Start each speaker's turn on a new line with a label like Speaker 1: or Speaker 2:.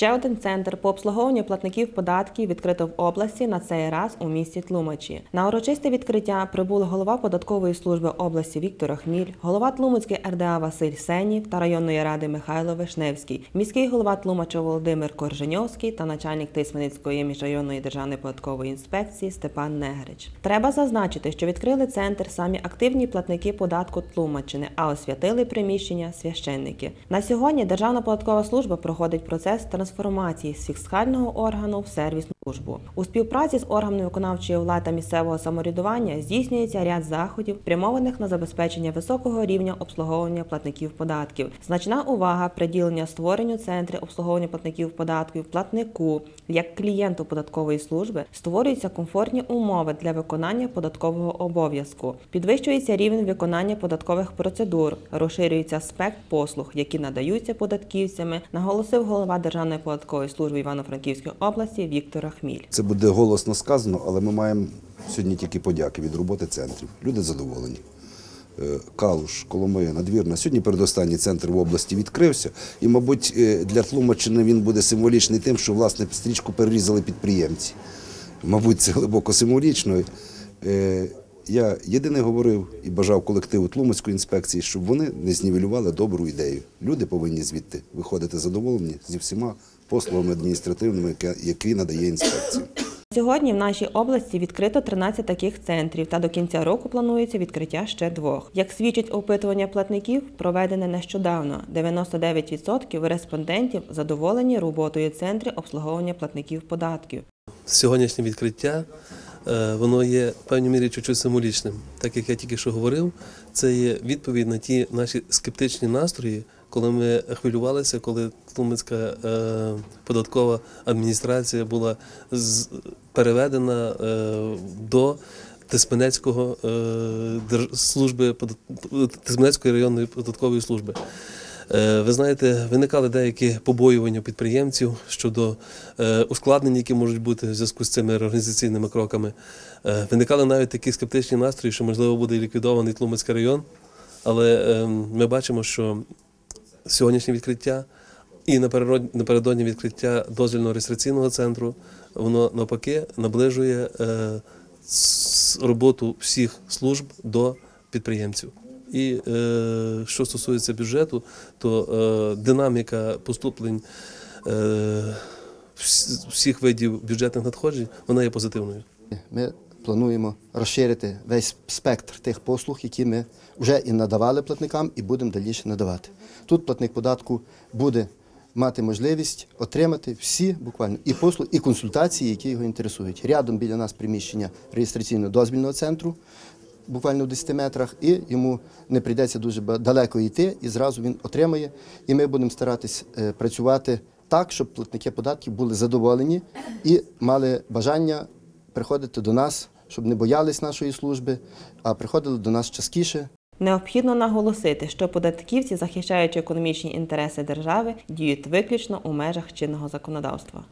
Speaker 1: Ще один центр по обслуговуванню платників податків відкрито в області на цей раз у місті Тлумачі. На урочисте відкриття прибули голова податкової служби області Віктор Хміль, голова Тлумацької РДА Василь Сенів та районної ради Михайло Вишневський, міський голова Тлумача Володимир Корженьовський та начальник Тисменицької міжрайонної державної податкової інспекції Степан Негрич. Треба зазначити, що відкрили центр самі активні платники податку Тлумаччини, а освятили приміщення священники. На сьогодні Державна податкова служба проходить процес трансформації з фіскального органу в сервісну службу. У співпраці з органами виконавчої влади та місцевого самоврядування здійснюється ряд заходів, спрямованих на забезпечення високого рівня обслуговування платників податків. Значна увага приділення створенню центрів обслуговування платників податків платнику як клієнту податкової служби створюються комфортні умови для виконання податкового обов'язку, підвищується рівень виконання податкових процедур, розширюється спектр послуг, які надаються податківцями, наголосив голова Державної податкової служби Івано-Франківської області Віктор Хміль.
Speaker 2: Це буде голосно сказано, але ми маємо сьогодні тільки подяки від роботи центрів. Люди задоволені. Е, Калуш, Коломия, Надвірна. Сьогодні передостанній центр в області відкрився. І, мабуть, е, для Тлумаччини він буде символічний тим, що власне стрічку перерізали підприємці. Мабуть, це глибоко символічно. Е, Я єдине говорив і бажав колективу Тлумацької інспекції, щоб вони не знівелювали добру ідею. Люди повинні звідти виходити задоволені зі всіма послугами адміністративними, які- надає інспекція.
Speaker 1: Сьогодні в нашій області відкрито 13 таких центрів, та до кінця року планується відкриття ще двох. Як свідчить опитування платників, проведене нещодавно, 99% респондентів задоволені роботою центрів обслуговування платників податків.
Speaker 3: сьогоднішнє відкриття е, воно є в певній мірі чуть-чуть символічним. Так як я тільки що говорив, це є відповідь на ті наші скептичні настрої, коли ми хвилювалися, коли Тлумацька е, податкова адміністрація була переведена е, до Тисменецького е, служби Тисменецької районної податкової служби. Ви знаєте, виникали деякі побоювання підприємців щодо ускладнень, які можуть бути в зв'язку з цими організаційними кроками. Виникали навіть такі скептичні настрої, що можливо буде ліквідований Тлумацький район. Але е, ми бачимо, що сьогоднішнє відкриття і напередодні відкриття дозвільного реєстраційного центру, воно навпаки наближує е, роботу всіх служб до підприємців. І е, що стосується бюджету, то е, динаміка поступлень всіх видів бюджетних надходжень вона є позитивною.
Speaker 4: Ми плануємо розширити весь спектр тих послуг, які ми вже і надавали платникам, і будемо далі надавати. Тут платник податку буде мати можливість отримати всі буквально і послуги, і консультації, які його інтересують. Рядом біля нас приміщення реєстраційно-дозвільного центру. Буквально в 10 метрах, і йому не прийдеться дуже далеко йти, і зразу він отримає. І ми будемо старатись е, працювати так, щоб платники податків були задоволені і мали бажання приходити до нас, щоб не боялись нашої служби, а приходили до нас частіше,
Speaker 1: Необхідно наголосити, що податківці, захищаючи економічні інтереси держави, діють виключно у межах чинного законодавства.